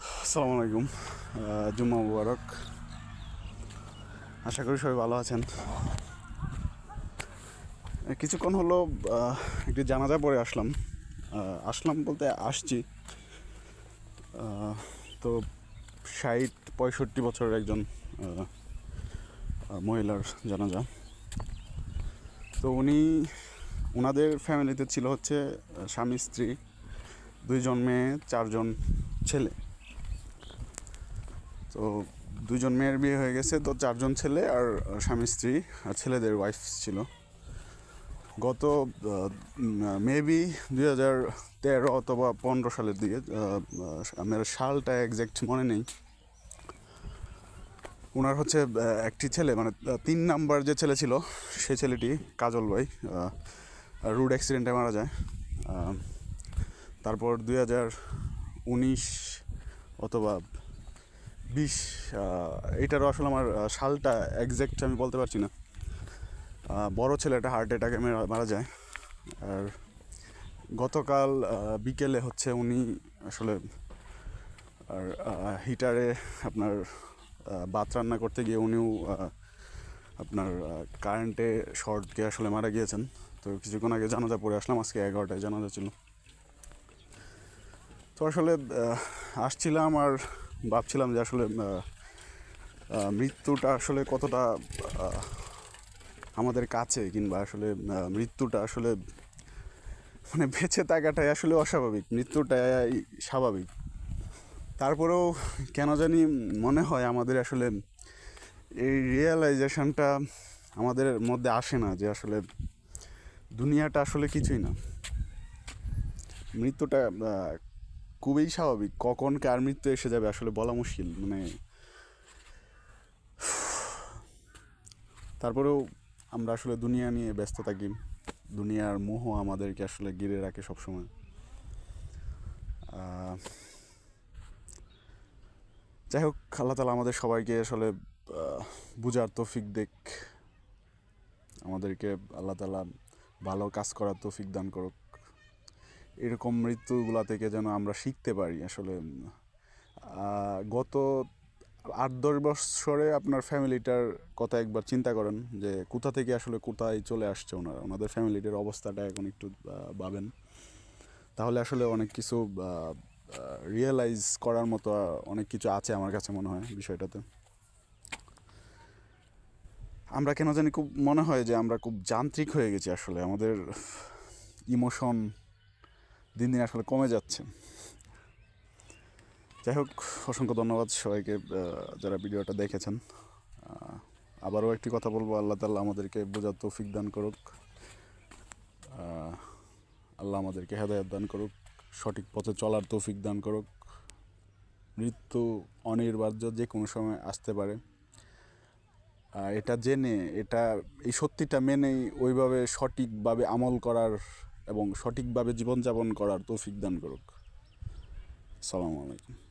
আসসালামু আলাইকুম জুম্মা মুবারক। আশা করি সবাই ভালো আছেন। কিছুক্ষণ হলো একটি জানাজা পরে আসলাম। আসলাম বলতে আসছি। তো ষাট, পঁয়ষট্টি বছরের একজন মহিলার জানাজা। তো উনি ওনাদের ফ্যামিলিতে ছিল হচ্ছে স্বামী, স্ত্রী, দুইজন মেয়ে, চারজন ছেলে। তো দুজন মেয়ের বিয়ে হয়ে গেছে, তো চারজন ছেলে আর স্বামী স্ত্রী, আর ছেলেদের ওয়াইফ ছিল। গত মেবি দুই হাজার তেরো অথবা পনেরো সালের দিকে আমার সালটা একজ্যাক্ট মনে নেই। ওনার হচ্ছে একটি ছেলে মানে তিন নাম্বার যে ছেলে ছিল সেই ছেলেটি কাজল ভাই রুড অ্যাক্সিডেন্টে মারা যায়। তারপর দুই হাজার উনিশ অথবা বিশ এটারও আসলে আমার সালটা একজ্যাক্ট আমি বলতে পারছি না। বড় ছেলেটা হার্ট অ্যাটাকে মারা যায়। আর গতকাল বিকেলে হচ্ছে উনি আসলে, আর হিটারে আপনার ভাত রান্না করতে গিয়ে উনিও আপনার কারেন্টে শর্ট গিয়ে আসলে মারা গিয়েছেন। তো কিছুক্ষণ আগে জানাজা পড়ে আসলাম, আজকে এগারোটায় জানাজা ছিল। তো আসলে আসছিলাম আর ভাবছিলাম যে আসলে মৃত্যুটা আসলে কতটা আমাদের কাছে কিংবা আসলে মৃত্যুটা আসলে মানে বেঁচে থাকাটাই আসলে অস্বাভাবিক, মৃত্যুটাই স্বাভাবিক। তারপরেও কেন জানি মনে হয় আমাদের আসলে এই রিয়েলাইজেশনটা আমাদের মধ্যে আসে না যে আসলে দুনিয়াটা আসলে কিছুই না। মৃত্যুটা খুবই স্বাভাবিক। কখন কার মৃত্যু এসে যাবে আসলে বলা মুশকিল। মানে তারপরেও আমরা আসলে দুনিয়া নিয়ে ব্যস্ত থাকি। দুনিয়ার মোহ আমাদেরকে আসলে ঘিরে রাখে সবসময়। যাই হোক, আল্লাহ তালা আমাদের সবাইকে আসলে বুঝার তৌফিক দেখ আমাদেরকে আল্লাহ তালা ভালো কাজ করার তৌফিক দান করুক। এরকম মৃত্যুগুলা থেকে যেন আমরা শিখতে পারি আসলে গত আট দশ বছরে আপনার ফ্যামিলিটার কথা একবার চিন্তা করেন যে কোথা থেকে আসলে কোথায় চলে আসছে ওনারা, ওনাদের ফ্যামিলিটার অবস্থাটা এখন একটু ভাবেন। তাহলে আসলে অনেক কিছু রিয়েলাইজ করার মতো অনেক কিছু আছে আমার কাছে মনে হয় বিষয়টাতে। আমরা কেন জানি খুব মনে হয় যে আমরা খুব যান্ত্রিক হয়ে গেছি আসলে, আমাদের ইমোশন দিন দিন আসলে কমে যাচ্ছে। যাই হোক, অসংখ্য ধন্যবাদ সবাইকে যারা ভিডিওটা দেখেছেন। আবারও একটি কথা বলব, আল্লাহ তাল্লাহ আমাদেরকে বোঝার তৌফিক দান করুক। আল্লাহ আমাদেরকে হেদায়ত দান করুক, সঠিক পথে চলার তৌফিক দান করুক। মৃত্যু অনিবার্য যে কোনো সময় আসতে পারে। এটা জেনে, এটা, এই সত্যিটা মেনেই ওইভাবে সঠিকভাবে আমল করার এবং সঠিকভাবে জীবনযাপন করার তৌফিক দান করুক। সালামু আলাইকুম।